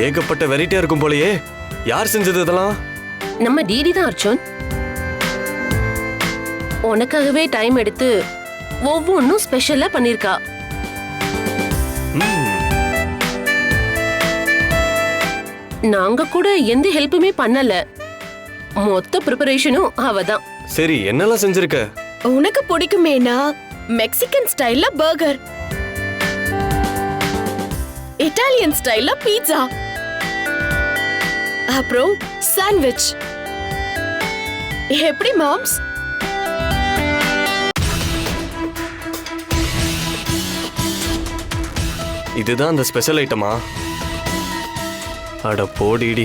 ஏகப்பட்ட வெரைட்டியா இருக்கும் போலயே. யார் செஞ்சது இதெல்லாம்? நம்ம டிடி தான் அர்ஜுன். உனக்காகவே டைம் எடுத்து ஒவ்வொன்றும் ஸ்பெஷலா பண்ணிருக்கா. நாங்க கூட எந்த ஹெல்ப்புமே பண்ணல. மொத்த ப்ரிப்பரேஷனும் அவ தான் சரி என்னெல்லாம் செஞ்சிருக்க? உனக்கு பிடிக்குமேனா? மெக்சிகன் ஸ்டைல்ல பர்கர் இட்டாலியன் ஸ்டைல்ல பீட்சா அப்புறம் சாண்ட்விச் எப்படி மாம்ஸ் இதுதான் அந்த ஸ்பெஷல் ஐட்டமா அட போடிடி.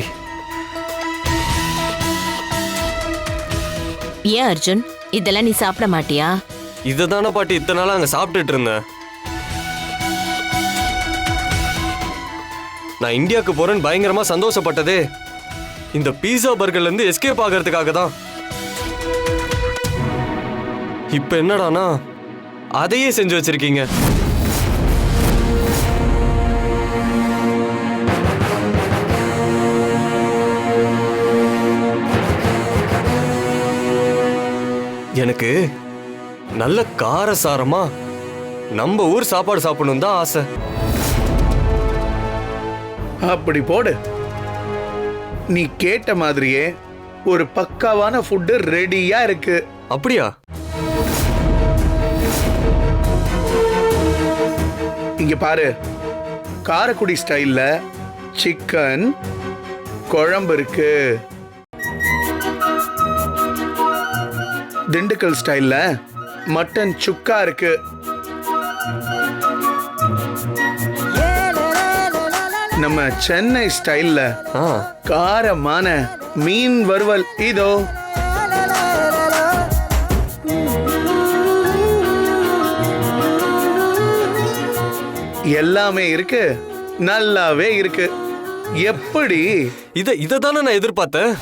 ஏன் அர்ஜுன்? இதெல்லாம் நீ சாப்பிட மாட்டியா? இதை தானே பாட்டி இத்தனை நாளா அங்க சாப்பிட்டுட்டு இருந்தேன். நான் இந்தியாவுக்கு போறேன்னு பயங்கரமா சந்தோஷப்பட்டதே. இந்த பீஸா பர்கர்ல இருந்து எஸ்கேப் ஆகிறதுக்காக தான். இப்ப என்னடானா? அதையே செஞ்சு வச்சிருக்கீங்க. எனக்கு நல்ல காரசாரமா நம்ம ஊர் சாப்பாடு சாப்பிடணும் தான் ஆசை. அப்படி போடு. நீ கேட்ட மாதிரியே ஒரு பக்காவான ஃபுட்டு ரெடியா இருக்கு. அப்படியா? இங்க பாரு. காரக்குடி ஸ்டைல்ல சிக்கன் குழம்பு இருக்கு. திண்டுக்கல் ஸ்டைல்ல மட்டன் சுக்கா இருக்கு. நம்ம சென்னை ஸ்டைல்ல காரமான மீன் வறுவல். இதோ. எல்லாமே இருக்கு. நல்லாவே இருக்கு. எப்படி? இத இத தானே நான் எதிர்பார்த்தேன்.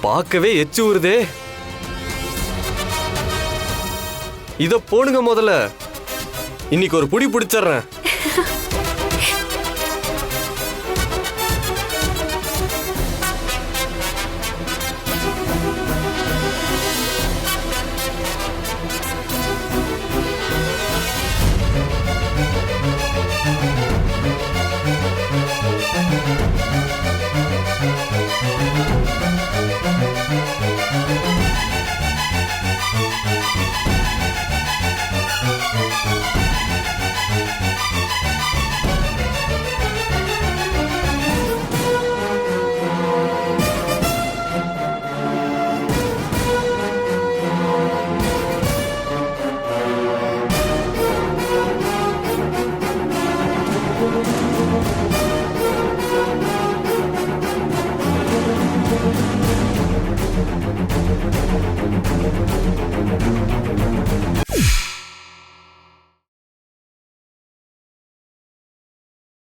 பார்க்கவே எச்சு ஊறுதே. இத போடுங்க முதல்ல. இன்னைக்கு ஒரு புடி பிடிச்சிடுறேன்.